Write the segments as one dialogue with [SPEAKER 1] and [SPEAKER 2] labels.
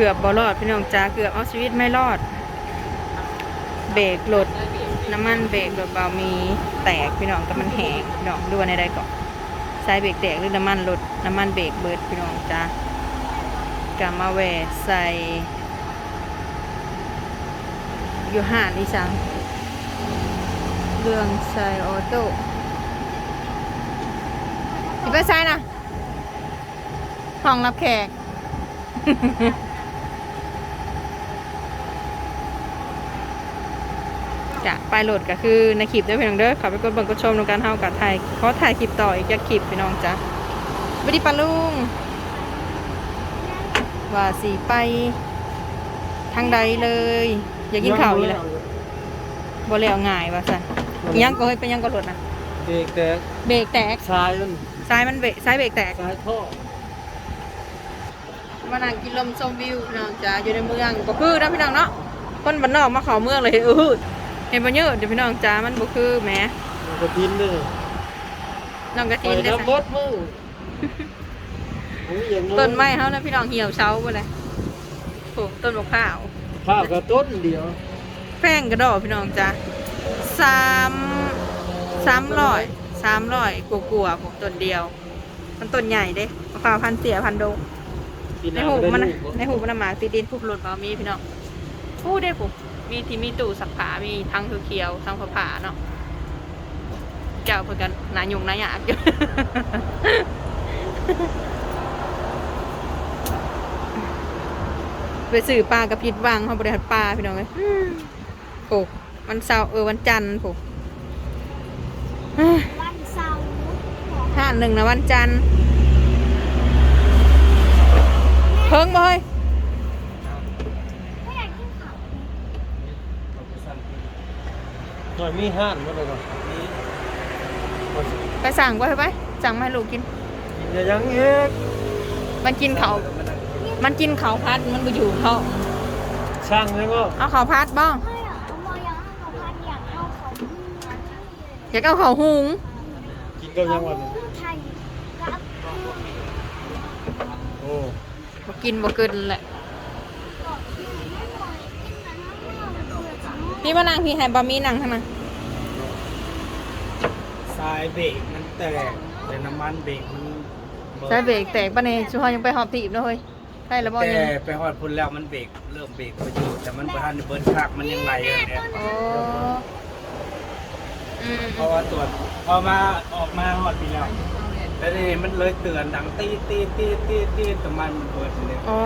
[SPEAKER 1] กือบบอรอดพี่น้องจ้าเกือบเอาชีวิตไม่รอด เบรกรถน้ำมันเบรกรถเบามีแตกพี่น้องแต่มันแหงน้องดูว่าในใดก่อนใช้เบรกแตกหรือน้ำมันรถน้ำมันเบรกเบิดพี่น้องจ้ากามาแวใส่อยู่ห่านอีสังเรื่องใส่ออโต้สิไปใส่นะห้องรับแขก จะไปโหลดก็คือในคลิปเด้วยพี่น้องเด้อเขับไปกดเบังกดชมในการเฮากับถ่ายขอถ่ายคลิปต่ออีกจะคลิปพี่น้องจ้ะสวัสดีปาลุงว่าสีไป ทางใดเลย อยากกินข้าวอีกแล้วบ่แล้วง่ายว่าซั่นอิหยังก็เฮ้ยเป็นหยังก็รถนะ
[SPEAKER 2] เด็กแต่
[SPEAKER 1] เบรกแตก
[SPEAKER 2] ชายมัน
[SPEAKER 1] ซ้ายมันเบรกซ้ายเบรกแตก
[SPEAKER 2] ชายท่อ
[SPEAKER 1] มานั่งกินลมชมวิวพี่น้องจ้าอยู่ในเมืองบ่คือนะพี่น้องเนาะคนบ้านนอกมาเขอเมืองเลยเห็นอืด เห็นบ่เยอะเดี๋ยวพี่น้องจ้ามันบ่คือแหม
[SPEAKER 2] มันก็ดินเลย
[SPEAKER 1] น้องกระ
[SPEAKER 2] ไป
[SPEAKER 1] ทินได้
[SPEAKER 2] น้ำบ
[SPEAKER 1] ซะ
[SPEAKER 2] ดมือโอ้ยอย่าง
[SPEAKER 1] ต้นไม้เฮานะพี่น้องเหี่ยวเฉาบ่เลยโอ้ต้นมะพร้าว
[SPEAKER 2] ข้าวก็ต้นเดียว
[SPEAKER 1] แป้งกระดอกพี่น้องจ้าสามสามร้อยสามร้อยกลัวๆผมต้นเดียว มันต้นใหญ่เด้มะพร้าวพันเสียพันดง
[SPEAKER 2] ปีห
[SPEAKER 1] ใน
[SPEAKER 2] น้า
[SPEAKER 1] หู
[SPEAKER 2] ก็
[SPEAKER 1] มัน
[SPEAKER 2] ได้
[SPEAKER 1] น่ะ
[SPEAKER 2] ลูก
[SPEAKER 1] ในหูมันน่ะหมากติดดินพุบหลุดมามีพี่น้องพูดได้ปุ๊ มีที่มีตู้สักผ้ามีทั้งเขียวทั้งผ้าผาเนาะเจ้าเพื่อนกันหนายุ่งนาหยาบอยู่ไปสื่อปลากระพิดวางเขาบริหารปลาพี่น้องเลยโอ้วันเสาร์เออวันจันทร์ผม
[SPEAKER 3] วันเสาร์
[SPEAKER 1] ห้าหนึ่งนะวันจันทร์เพิ่งบ่เฮ้ย
[SPEAKER 2] หน่อยมีห้านมาเลยก่อนมี
[SPEAKER 1] ไปสั่งไว้ไปสั่งมาให้ลูกกิน
[SPEAKER 2] กินอย่ายังเอ๊ก
[SPEAKER 1] มันกินเขาวมันกินเขาวพัดมันไปอยู่ท้อง
[SPEAKER 2] ช่างเลยก็
[SPEAKER 1] เอาเขาวพัดบ้าง
[SPEAKER 3] ไม่หรอกมอยังเอาพันอยากเอาของมือ
[SPEAKER 1] อยากเอาเขาวหุง
[SPEAKER 2] กินกับยังวันนี้
[SPEAKER 3] ไทยกับ
[SPEAKER 2] โอ้
[SPEAKER 1] บ่กินบ่เกินแหละพี่มานั่งพี่ให้บะหมี่นั่งทั้งนั้น
[SPEAKER 2] สายเบรกมันแตกแต่น้ำมันเบรกมัน
[SPEAKER 1] ใช้เบรกแตกปะเนี่ยช่วยยังไปหอบถีบด้วยเฮ้ยใช่แล้วบ่
[SPEAKER 4] แต่
[SPEAKER 1] ยัง
[SPEAKER 4] ไปฮอดพุ่นแล้วมันเบรกเริ่มเบรกไปอยู่แต่มันประทันได้เบิร์นคักมันยังไหลอยู่เนี่ย
[SPEAKER 1] โอ้อืม
[SPEAKER 4] เพราะว่าตรวจพอมาออกมาฮอดปีแล้วแล้วนี่มันเลยเตือนดังตีตีตีตีตีแต่มันมันเบิร์นเลย
[SPEAKER 1] โอ้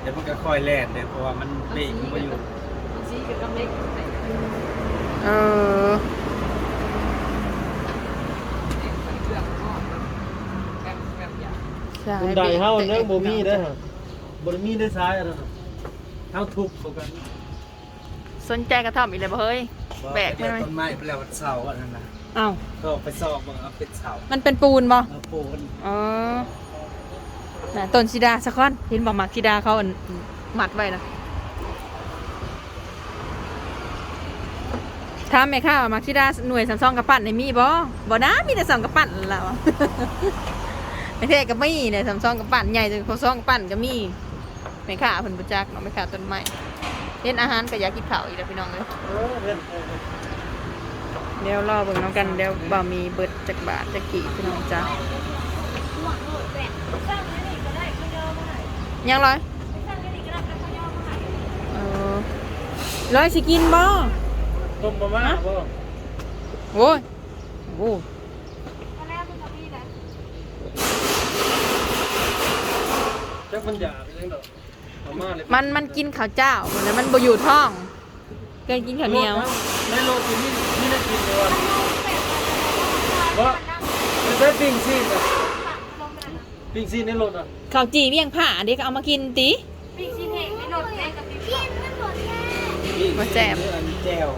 [SPEAKER 4] เดี๋ยวมันก็ค่อยแล่นเลยเพราะว่ามันเบรกมันบ่อยู่
[SPEAKER 1] เอ
[SPEAKER 2] คุณใดเฮาเนื้อบ่มีเด้อฮะบ่ได้มีได้ซ้ายอะไรนะเฮาทุบเข้ากัน
[SPEAKER 1] สนใจกระท่อมอีกเลยบ่เฮ้ย แบก
[SPEAKER 4] เดี๋
[SPEAKER 1] ไม่
[SPEAKER 4] ยว
[SPEAKER 1] ไหม
[SPEAKER 4] ต้นไม้ไปแล้ววันเสาร์อันนั้นนะ
[SPEAKER 1] อ้าว
[SPEAKER 4] ก็ไปสอบมันเอาเป็นเสา
[SPEAKER 1] มันเป็นปูนบ่
[SPEAKER 4] เอาปูน
[SPEAKER 1] อ๋อน่ะต้นชิดาสักคนเห็นบอกหมักชิดาเขาอันมัดไว้นะถามแม่ข้าวาหมักชิดาหน่วยสามซองกระปั้นในมีบ่บ่นะมีแต่สองกระปั้นแล้วไอ้ เท่ก็มีเนี่ยสามซองกระปั้นใหญ่จนเขาซองกระปั้นก็มีแม่ข้าเพิ่นบ่จักเนาะแม่ข้าต้นไม้เห็นอาหารก็อยากกินข้าวอีกแล้วพี่น้องเอ้ย
[SPEAKER 2] เออเฮ็ดเออ
[SPEAKER 1] เดี๋ยวรอเบิ่งน้องกันเดี๋ยวบ่มีเบิดจักบาทจักกี่พี่น้องจ้า
[SPEAKER 3] หวังโหดแบบสร้างนั่นเองก็ได้ก็ย่อมาให้
[SPEAKER 1] ยังร้อย
[SPEAKER 3] สร้างนั่นเองก็ได้ก็ย่อมาให้
[SPEAKER 1] เออร้อยสิกินบ่
[SPEAKER 2] ต้มมาม่าบ่
[SPEAKER 1] โอ้ยโอ้
[SPEAKER 3] ตอนแรกมันก็มีนะ
[SPEAKER 2] จัก มันหยาไปจังดอกมาม่าเลย
[SPEAKER 1] มันมันกินข้าวเจ้าแล้วมันบ่อยู่ท้องเกินกินข้าวเหนียว
[SPEAKER 2] ในโลที่นี่นี่ได้กินเลยว่าว่ามันได้ปิ้งซีนอะปิ้งซีนในรถอะ
[SPEAKER 1] ข้าวจีเมี่ยงผ่าเด็กเอามากินติ
[SPEAKER 3] ปีซีเฮงไม่หลดแม่กับปีพี่มันหลดแม่
[SPEAKER 1] บ่แซ่บ
[SPEAKER 4] อันนี้แจ่ว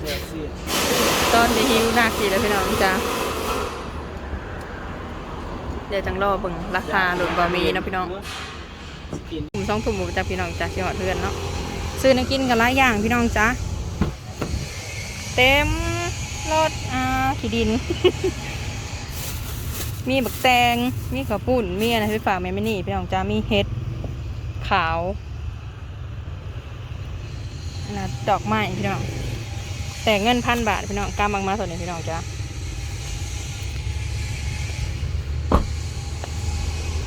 [SPEAKER 4] แจ่วซีด
[SPEAKER 1] ตอนนี้หิวน่ากินแล้วพี่น้องจ้าเดี๋ยวจังรอเบิ่งราคาหลุดบ่มีเนาะพี่น้อง
[SPEAKER 4] กิน
[SPEAKER 1] ถุงสองถุงหมูจากพี่น้องจ้าสิฮอดเพื่อนเนาะซื้อน้ำกินกันหลายอย่างพี่น้องจ้าเต็มรถอ่าที่ดิน มีบักแตงมีข้าวปุ้นมีอะไรไปฝากแม่ไม่นี่พี่น้องจ้ามีเห็ดขาวนะดอกไม้พี่น้องแต่เงินพันบาทพี่น้องกล้ามากมาส่วนนี้พี่น้องจ้า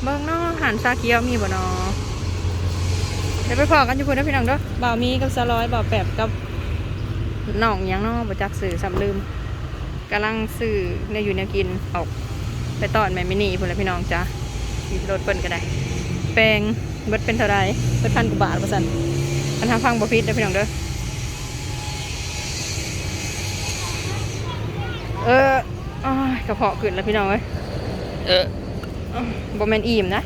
[SPEAKER 1] เบิ่งเนาะหันซาเกียวมีบ่เนาะเดี๋ยวไปพอกันอยู่พุ่นนะพี่น้องเด้อบ่าวมีกับสะร้อยบ่าวแปบกับน้องหยังเนาะบ่จักสื่อสำลืมกำลังสื่อในอยู่แนวกินออกไปตอนแม่มินี่พุ่นละพี่น้องจ้าขี่รถเปิ้นก็ได้ แปลงเบิดเป็นเท่าไรเบิดพันกว่าบาทว่าซั่นคันทางฟังบ่ผิดเด้อพี่น้องเด้อเอออ้ายกระเพาะขึ้นแล้วพี่น้องเอ้ยเออ บ่แมนอิ่มนะ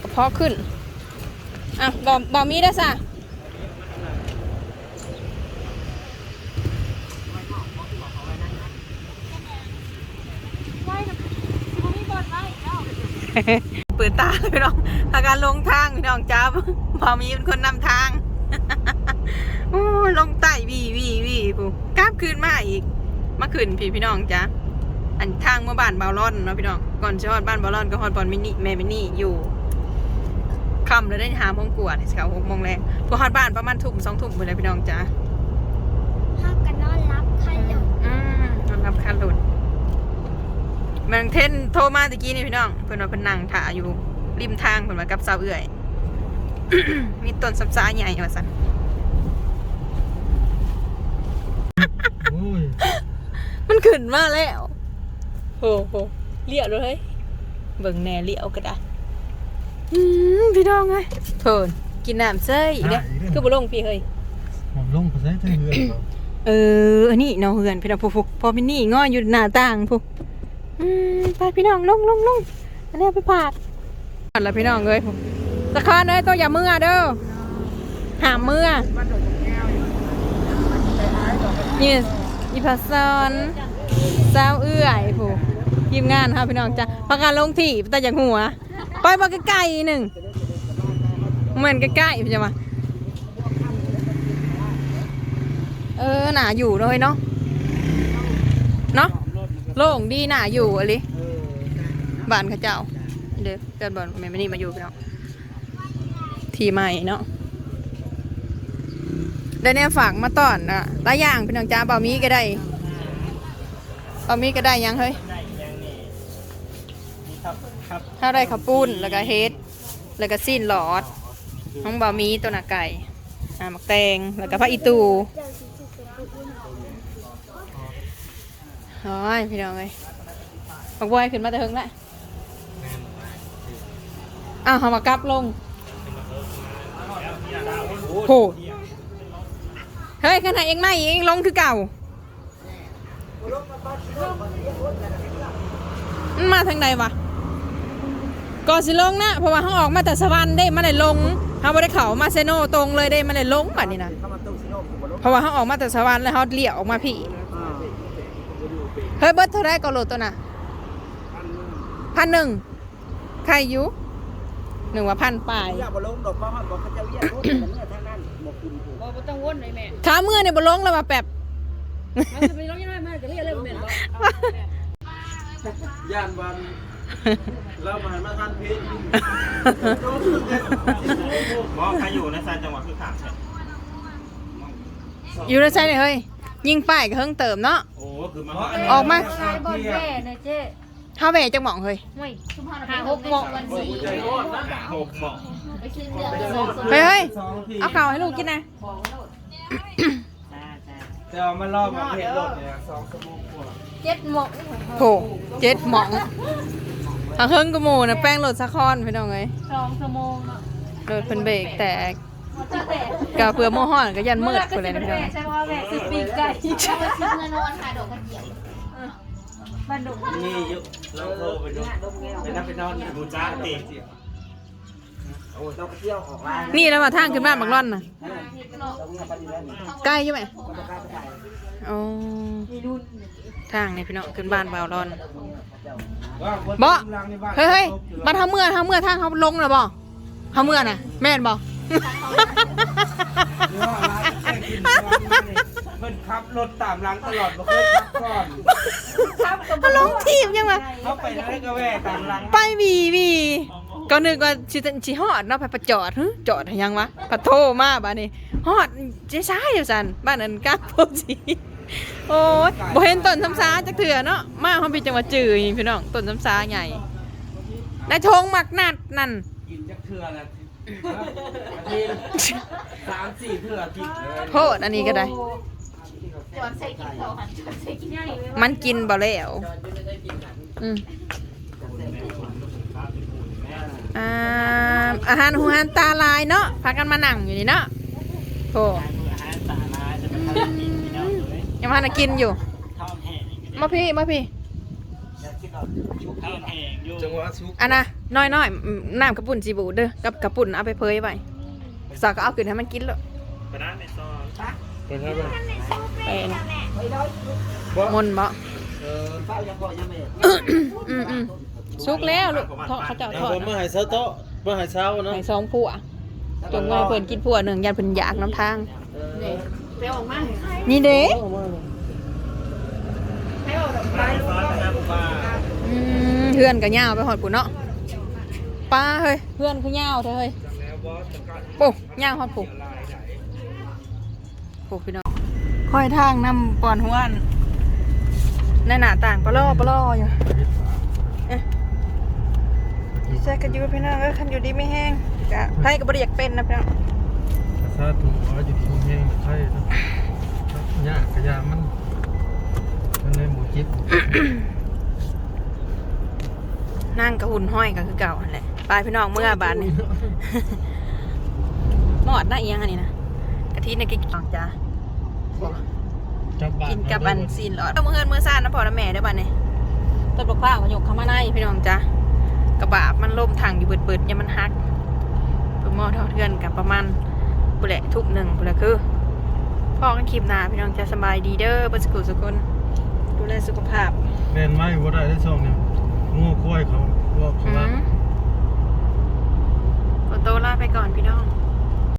[SPEAKER 1] กระเพาะขึ้น อะบ่บ่มีด้อซะ
[SPEAKER 3] ไว้กับสิบ่มีไว้แล้ว
[SPEAKER 1] เปิดตาเลยพี่น้องอาการลงทางพี่น้องจ้าบ่มีเป็นคนนำทางโอ้ลงใต้วีวีวีผู้กราบคืนมาอีกมาขึ้นพี่พี่น้องจ้า อันทางเมื่อบ้านบาวร่อนเนาะพี่น้องก่อนจะฮอดบ้านบาวร่อนก็ฮอดบอลมินิแม่มินิอยู่ค่ำเลยได้หาโมงกว่าเนี่ยสิเขาหกโมงแรงพอฮอดบ้านประมาณทุ่มสองทุ่มไปเลยพี่น้องจ้า
[SPEAKER 3] ห้ามกันนอนรับใครเดี๋ยว
[SPEAKER 1] อืมนอนรับคันหลุดแมงเทนโทรมาตะกี้นี่พี่น้องเพิ่นว่าเพิ่นนั่งถ่าอยู่ริมทางเพิ่นว่ากับสาวเอื่อย มีต้นสับซาใหญ่ว่าซั่น
[SPEAKER 2] โอ้ย
[SPEAKER 1] มันขึ้นมาแล้ว โหโหเลี้ยวเลยเบิ่งแหน่เลี้ยวก็ได้อืมพี่น้องเอ้ยเพิ่นกินน้ำเซ้ยอีกเด้อคือบ่ลงพี่เฮ้ย
[SPEAKER 2] ผมลงไปใช้เทือนเหรอ
[SPEAKER 1] เอออันนี้เนาะเฮือนพี่น้องผู้ๆพอมินี่ง้ออยู่หน้าต่างผู้อืมไปพี่น้องลงลงลงอันนี้เอาไปผากแล้วพี่น้องเอ้ยผู้ตะคอนเอ้ยตัวอย่ามือเด้อหามมือนี่อีพัสซอนสาวเอื้อยผู้ ทีมงานครับพี่น้องจ้ะประกาศลงที่แต่อย่างหัว ไปมาใกล้ๆหนึ่งเหมือนใกล้ๆพี่จะมาเออหนาอยู่เลยเนาะเนาะโล่งดีหนาอยู่อะไรบ้านข้าเจ้าเดี๋ยวเกิดบอลแม่ไม่นี่มาอยู่พี่เนาะทีใหม่เนาะได้เนี่ยฝากมาต้อนอะหลายอย่างพี่น้องจ้าเบามีก็ได้เบามีก็ได้ยังเฮ้ย
[SPEAKER 4] ครับครับ
[SPEAKER 1] ถ้าได้ข้าวปุ้นแล้วก็เฮดแล้วก็สิ้นหลอดน้องเบามีตัวหนาไก่อ่าหมักแตงแล้วก็ผักอีตู
[SPEAKER 3] เดี๋ยวสิสิเป็นผู้อื่น
[SPEAKER 1] โอ้ยพี่น้องเอ้ยบักบอยขึ้นมาแต่เฮิงละอ้าวเขามากลับลงโหเฮ้ยขนาดเองไม่เองลงคือเก่า มาทางไหนวะ ก่อนสิลงนะเพราะว่าเขาออกมาแต่สวรรค์ได้มาได้ลงเขาไม่ได้เขามาเซโนตรงเลยได้มาได้ลงแบบนี้นะเพราะว่าเขาออกมาแต่สวรรค์แล้วเขาเลี้ยวออกมาพี่เฮ้ยเบิร์ดเท่าไรก็โหลดตัวน่ะพันหนึ่งใครอยู่หนึ่งว่าพันปลาย
[SPEAKER 5] อย่าบ่ลงดอกเพราะว่าบอกเขาจะเวียนรถมันเนี่ยทางนั้นบ่คุณผู้
[SPEAKER 3] บ่บ่ต้องวนเลยแม่
[SPEAKER 1] ขาเมื่อเนี่ยบลงแล้วมาแปบ
[SPEAKER 3] มันจะไปร้องยังไงมันจะเรียกอะไรบ่แม่นบ่
[SPEAKER 2] ย่านวัน เรามามาทานเพลง
[SPEAKER 4] บอกใครอยู่ในซายจังหวัดคือขามใช่
[SPEAKER 1] อยู่ในใจเลยเฮ้ยยิงป้ายก็เพิ่งเติมเนาะ
[SPEAKER 4] โอ้คือมา
[SPEAKER 1] ออกมา
[SPEAKER 3] ขายบอลแม่นะเจ๊
[SPEAKER 1] เท่าแหวจังหม่องเฮ้ย
[SPEAKER 3] ห่วยหาหกโมงวันสี่
[SPEAKER 4] หกเหมาะ
[SPEAKER 3] ไปซื้อเสื้อไปส่ง
[SPEAKER 1] เฮ้ยเฮ้ย
[SPEAKER 2] สองที
[SPEAKER 1] เอาข่าวให้ลูกกินนะ
[SPEAKER 2] จะเอามารอบมาเพลงรถเนี่ยสองชั่วโมงกว่า
[SPEAKER 3] เจ็ดโมง
[SPEAKER 1] โถเจ็ดหม่อง ทางเฮิงกระหมูนะแป้งโหลดสะคอนพี่น้องเอ้ย
[SPEAKER 3] สองชั่วโมงเนาะ
[SPEAKER 1] โหลดเพิ่นเบรกแตก
[SPEAKER 3] จะแต่
[SPEAKER 1] กะเพื่อโมห่อนก็ยันมืดคนเลยนะพี่น้อง
[SPEAKER 3] ใช่ว่าแม่ซื้อปีกไก่ซื้อเงินนอนหาดอกกระเจียวบ้านดง
[SPEAKER 4] นี่ยุเราโทรไปดูไปนั่งไปนอนอยู่จ้าติ
[SPEAKER 5] โอ้ต้องไปเที่ยวออกร้าน
[SPEAKER 1] นี่แล้วมาทางขึ้นบ้านบักร่อนน่ะ
[SPEAKER 5] ตรงเนี้ยไปอยู่แล้วนี่
[SPEAKER 1] ใกล้อยู่ไหม
[SPEAKER 5] ก็บ่กล้าไปถ่าย
[SPEAKER 1] อ๋อ
[SPEAKER 3] มีรุ่น
[SPEAKER 1] ทางนี่พี่น้องขึ้นบ้านบาวร่อน
[SPEAKER 2] ว่าคน
[SPEAKER 1] บ่
[SPEAKER 2] กำลังในบ้าน
[SPEAKER 1] เฮ้ยเฮ้ยมาทำเมื่อทำเมื่อทางเขาลงเลยบ่ทำเมื่อน่ะ แม่นบ่
[SPEAKER 2] เดี๋ยวว่าร้านแจ้งกินร้านมานี่เพิ่นขับรถตามหลังตลอดบ่เคยขับก่อน
[SPEAKER 1] มาลงทีมยังวะ
[SPEAKER 2] เขาไปไหนก็แว่ตามหลัง
[SPEAKER 1] ไปบีบีก็นึกว่าสิสิฮอดเนาะไปประจอดหึจอดให้ยังวะปะโทรมาบ้านนี้ฮอดเจ๊ซ้ายอยู่ซั่นบ้านนั้นกาโพสี โอ้ยบ่เห็นต้นซ้ำซาจักเถื่อเนาะมาเฮาเป็นจังหวัดจือนี่พี่น้องต้นซ้ำซาใหญ่นายทงมักนัดนั่น
[SPEAKER 4] กินจักเทื่อละอาทิตย์สามสี่เทื่ออาทิตย์เลย
[SPEAKER 1] โพดอันนี้ก็ได้
[SPEAKER 3] จอนใส่กินเขาหันจอนใส่กินง่ายเลย
[SPEAKER 1] มันกินบ่แล้วอืมอ่าอาหารหูอาหารตาลายเนาะพากันมานั่งอยู่นี่เนาะโอ้
[SPEAKER 4] พา
[SPEAKER 1] กันกินอยู่
[SPEAKER 4] ท้องแห้ง
[SPEAKER 1] มาพี่มาพี่
[SPEAKER 4] ท้องแห้งอยู่
[SPEAKER 2] จังหวะสุก
[SPEAKER 1] อันนะน้อยน้อยๆอืมน้ำกระปุ่นจีบูดเด้อกับกระปุ่นเอาไปเพยไว้สาวก็เอาขึ้นให้มันกินเลย
[SPEAKER 4] ไปร้านในซอย
[SPEAKER 2] เป็นไงบ้าง
[SPEAKER 1] เป็นมนต์บ่
[SPEAKER 2] เออ
[SPEAKER 5] เฝ้ายังพอยังไม่
[SPEAKER 1] อืมอืมสุกแล้วลูกทอดเขาเจ้า
[SPEAKER 2] เอา
[SPEAKER 1] ทอด
[SPEAKER 2] ผมมาให้เช้าโต๊ะมาให้เช้าเนาะ
[SPEAKER 1] ให้สองผัวจงไว้เพิ่นกินผัวหนึ่งยันเพิ่นอยากน้ำทาง
[SPEAKER 2] เออ
[SPEAKER 3] ไปออกมา
[SPEAKER 1] นี่เด้
[SPEAKER 2] เอามาเลย
[SPEAKER 3] ให้ออกแบบ
[SPEAKER 4] ไปซอยนะครับว่า
[SPEAKER 1] อืมเพื่อนก็ย่าวไปหอดปุ่นเนาะป้าเฮ้ยเพื่อนคือย่าวเธอเฮ้ยปุ๊ย่าวหอดปุ่
[SPEAKER 4] น
[SPEAKER 1] ปุ๊พี่น้องค่อยทางนำปอนหัวอันในหน้าต่างปลาล่อปลาล่ออยู่เอ๊ะดีใจกันอยู่พี่น้องเอ้ยคันอยู่ดีไม่แห้งกะไทยก็บ่ได้อยากเป็นนะพี่น้องา
[SPEAKER 2] ถุงเอาอยู่ที่แห้งไข่เนาะยากกะยามัน มันเลยหมูจิต
[SPEAKER 1] นั่งกับหุ่นห้อยก็คือเก่าหั่นแหละไปพี่น้องเมื่อบานนี้หมอดนะเอียงอันนี้นะกะทิในกิ๊กออกจ้า
[SPEAKER 2] จับบ้า
[SPEAKER 1] กินกับอันซีนหลอดเอามือเฮือนมือซ่านนะพ่อและแม่เด้อบ้านนี้ต้นบักพร้าวก็ยกเข้ามาในพี่น้องจ้ากระบะมันล่มทางอยู่เบิดๆอย่ามันหักเพิ่นหม้อทอดเทือนกับประมาณ บุแหละทุกหนึ่งบุแหละคือพ่อกันคลิปหน้าพี่น้องจะสบายดีเด้อเบ่สกุลสกุลดูแลสุขภาพ
[SPEAKER 2] แม่นไหมว่าได้ได้ช่องเนี่ยงูกล้วยเขาว่าเขา
[SPEAKER 1] อื
[SPEAKER 2] ว่า
[SPEAKER 1] มขอโตวลาไปก่อนพี่น้อง